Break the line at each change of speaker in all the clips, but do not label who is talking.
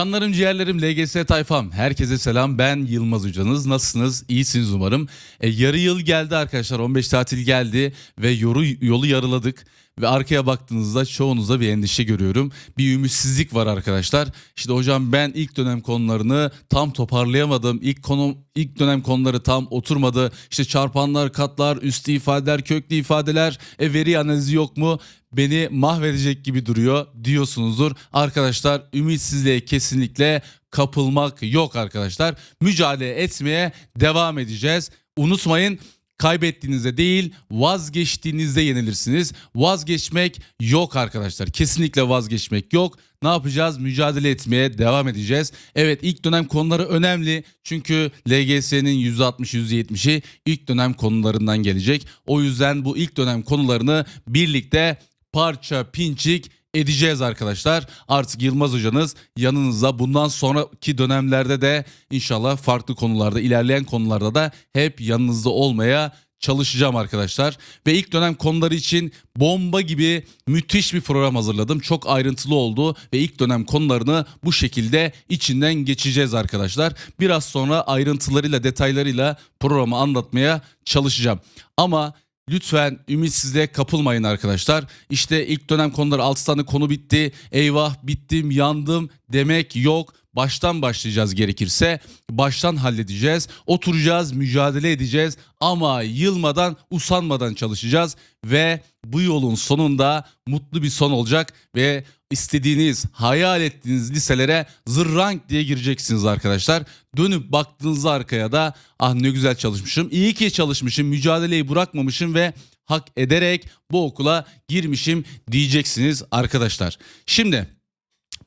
Canlarım ciğerlerim LGS tayfam herkese selam. Ben Yılmaz hocanız nasılsınız? İyisiniz umarım. E, yarı yıl geldi arkadaşlar. 15 tatil geldi ve yoru, yolu yarıladık ve arkaya baktığınızda çoğunuzda bir endişe görüyorum bir ümitsizlik var arkadaşlar işte hocam ben ilk dönem konularını tam toparlayamadım ilk konu ilk dönem konuları tam oturmadı işte çarpanlar katlar üstü ifadeler köklü ifadeler e, veri analizi yok mu beni mahvedecek gibi duruyor diyorsunuzdur. Arkadaşlar ümitsizliğe kesinlikle kapılmak yok arkadaşlar. Mücadele etmeye devam edeceğiz. Unutmayın kaybettiğinizde değil vazgeçtiğinizde yenilirsiniz. Vazgeçmek yok arkadaşlar. Kesinlikle vazgeçmek yok. Ne yapacağız? Mücadele etmeye devam edeceğiz. Evet ilk dönem konuları önemli. Çünkü LGS'nin %60 %70'i ilk dönem konularından gelecek. O yüzden bu ilk dönem konularını birlikte parça pinçik edeceğiz arkadaşlar. Artık Yılmaz hocanız yanınızda bundan sonraki dönemlerde de inşallah farklı konularda ilerleyen konularda da hep yanınızda olmaya çalışacağım arkadaşlar. Ve ilk dönem konuları için bomba gibi müthiş bir program hazırladım. Çok ayrıntılı oldu ve ilk dönem konularını bu şekilde içinden geçeceğiz arkadaşlar. Biraz sonra ayrıntılarıyla detaylarıyla programı anlatmaya çalışacağım. Ama Lütfen ümitsizliğe kapılmayın arkadaşlar. İşte ilk dönem konuları 6 tane konu bitti. Eyvah bittim yandım demek yok. Baştan başlayacağız gerekirse. Baştan halledeceğiz. Oturacağız, mücadele edeceğiz ama yılmadan, usanmadan çalışacağız ve bu yolun sonunda mutlu bir son olacak ve istediğiniz, hayal ettiğiniz liselere zırrank diye gireceksiniz arkadaşlar. Dönüp baktığınızda arkaya da ah ne güzel çalışmışım, iyi ki çalışmışım, mücadeleyi bırakmamışım ve hak ederek bu okula girmişim diyeceksiniz arkadaşlar. Şimdi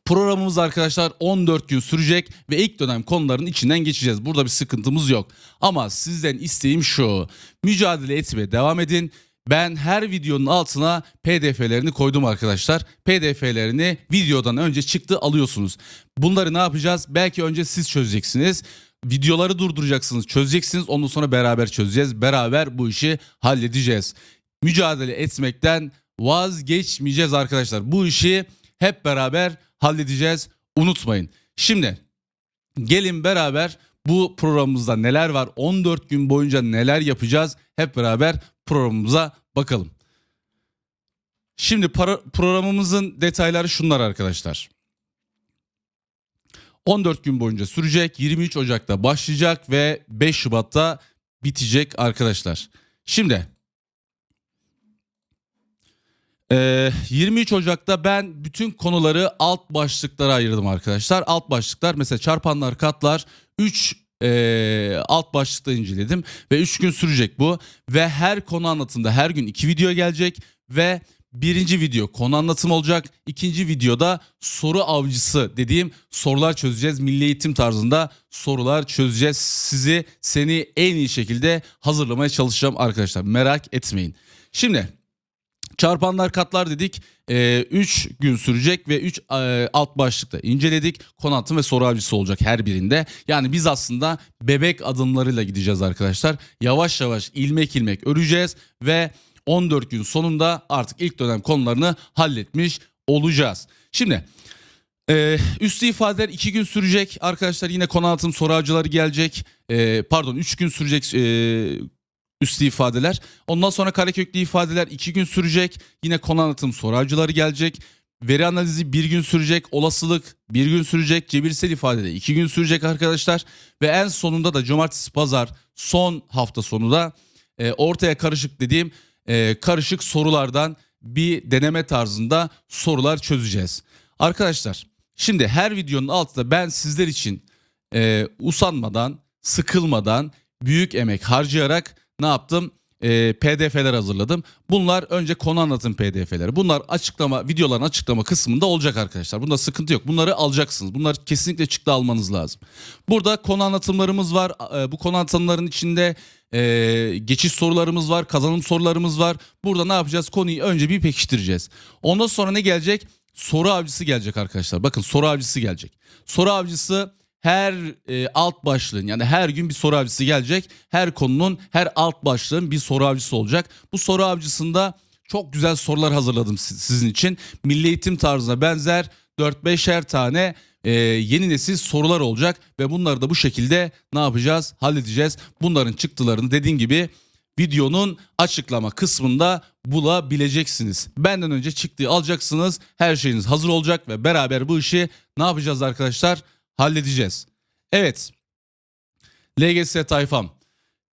Programımız arkadaşlar 14 gün sürecek ve ilk dönem konuların içinden geçeceğiz. Burada bir sıkıntımız yok. Ama sizden isteğim şu. Mücadele etmeye devam edin. Ben her videonun altına pdf'lerini koydum arkadaşlar. Pdf'lerini videodan önce çıktı alıyorsunuz. Bunları ne yapacağız? Belki önce siz çözeceksiniz. Videoları durduracaksınız, çözeceksiniz. Ondan sonra beraber çözeceğiz. Beraber bu işi halledeceğiz. Mücadele etmekten vazgeçmeyeceğiz arkadaşlar. Bu işi hep beraber halledeceğiz. Unutmayın. Şimdi gelin beraber bu programımızda neler var? 14 gün boyunca neler yapacağız? Hep beraber programımıza bakalım. Şimdi para, programımızın detayları şunlar arkadaşlar. 14 gün boyunca sürecek. 23 Ocak'ta başlayacak ve 5 Şubat'ta bitecek arkadaşlar. Şimdi ee, 23 Ocak'ta ben bütün konuları alt başlıklara ayırdım arkadaşlar. Alt başlıklar mesela çarpanlar, katlar 3 e, alt başlıkta inceledim ve 3 gün sürecek bu ve her konu anlatımda her gün 2 video gelecek ve birinci video konu anlatım olacak. İkinci videoda soru avcısı dediğim sorular çözeceğiz. Milli eğitim tarzında sorular çözeceğiz. Sizi seni en iyi şekilde hazırlamaya çalışacağım arkadaşlar. Merak etmeyin. Şimdi Çarpanlar katlar dedik. 3 ee, gün sürecek ve 3 e, alt başlıkta inceledik. Konu anlatım ve soru avcısı olacak her birinde. Yani biz aslında bebek adımlarıyla gideceğiz arkadaşlar. Yavaş yavaş ilmek ilmek öreceğiz ve 14 gün sonunda artık ilk dönem konularını halletmiş olacağız. Şimdi ee, üstü ifadeler 2 gün sürecek arkadaşlar yine konu anlatım soru avcıları gelecek. Ee, pardon 3 gün sürecek e, üslü ifadeler. Ondan sonra kareköklü ifadeler 2 gün sürecek. Yine konu anlatım soru gelecek. Veri analizi bir gün sürecek, olasılık bir gün sürecek, cebirsel ifade de iki gün sürecek arkadaşlar. Ve en sonunda da cumartesi pazar son hafta sonu da e, ortaya karışık dediğim e, karışık sorulardan bir deneme tarzında sorular çözeceğiz. Arkadaşlar şimdi her videonun altında ben sizler için e, usanmadan, sıkılmadan, büyük emek harcayarak ne yaptım? E, PDF'ler hazırladım. Bunlar önce konu anlatım PDF'leri. Bunlar açıklama, videoların açıklama kısmında olacak arkadaşlar. Bunda sıkıntı yok. Bunları alacaksınız. Bunlar kesinlikle çıktı almanız lazım. Burada konu anlatımlarımız var. E, bu konu anlatımların içinde e, geçiş sorularımız var, kazanım sorularımız var. Burada ne yapacağız? Konuyu önce bir pekiştireceğiz. Ondan sonra ne gelecek? Soru avcısı gelecek arkadaşlar. Bakın soru avcısı gelecek. Soru avcısı her e, alt başlığın yani her gün bir soru avcısı gelecek. Her konunun her alt başlığın bir soru avcısı olacak. Bu soru avcısında çok güzel sorular hazırladım sizin için. Milli eğitim tarzına benzer 4-5'er tane e, yeni nesil sorular olacak ve bunları da bu şekilde ne yapacağız? Halledeceğiz. Bunların çıktılarını dediğim gibi videonun açıklama kısmında bulabileceksiniz. Benden önce çıktığı alacaksınız. Her şeyiniz hazır olacak ve beraber bu işi ne yapacağız arkadaşlar? Halledeceğiz. Evet. LGS tayfam.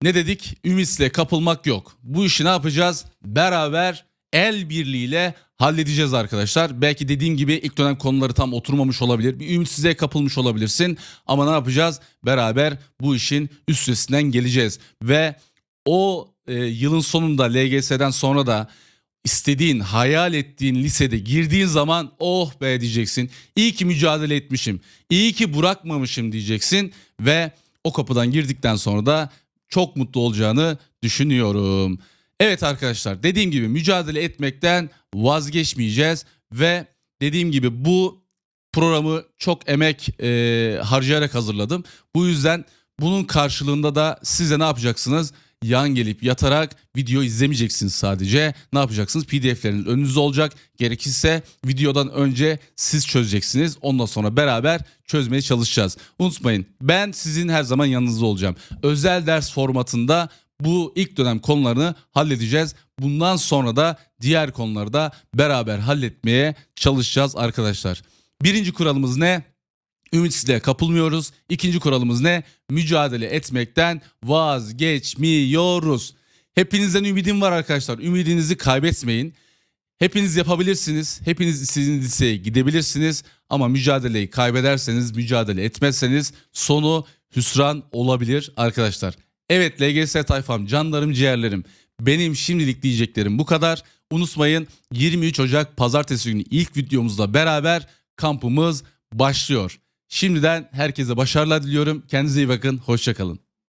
Ne dedik? Ümitsle kapılmak yok. Bu işi ne yapacağız? Beraber el birliğiyle halledeceğiz arkadaşlar. Belki dediğim gibi ilk dönem konuları tam oturmamış olabilir. Bir ümitsizliğe kapılmış olabilirsin. Ama ne yapacağız? Beraber bu işin üstesinden geleceğiz. Ve o e, yılın sonunda LGS'den sonra da istediğin, hayal ettiğin lisede girdiğin zaman oh be diyeceksin. İyi ki mücadele etmişim. İyi ki bırakmamışım diyeceksin ve o kapıdan girdikten sonra da çok mutlu olacağını düşünüyorum. Evet arkadaşlar dediğim gibi mücadele etmekten vazgeçmeyeceğiz ve dediğim gibi bu programı çok emek e, harcayarak hazırladım. Bu yüzden bunun karşılığında da size ne yapacaksınız? Yan gelip yatarak video izlemeyeceksiniz sadece. Ne yapacaksınız? PDF'leriniz önünüzde olacak. Gerekirse videodan önce siz çözeceksiniz. Ondan sonra beraber çözmeye çalışacağız. Unutmayın ben sizin her zaman yanınızda olacağım. Özel ders formatında bu ilk dönem konularını halledeceğiz. Bundan sonra da diğer konuları da beraber halletmeye çalışacağız arkadaşlar. Birinci kuralımız ne? Ümitsizliğe kapılmıyoruz. İkinci kuralımız ne? Mücadele etmekten vazgeçmiyoruz. Hepinizden ümidim var arkadaşlar. Ümidinizi kaybetmeyin. Hepiniz yapabilirsiniz. Hepiniz istediğiniz liseye gidebilirsiniz. Ama mücadeleyi kaybederseniz, mücadele etmezseniz sonu hüsran olabilir arkadaşlar. Evet LGS tayfam, canlarım, ciğerlerim. Benim şimdilik diyeceklerim bu kadar. Unutmayın 23 Ocak pazartesi günü ilk videomuzla beraber kampımız başlıyor. Şimdiden herkese başarılar diliyorum. Kendinize iyi bakın. Hoşçakalın.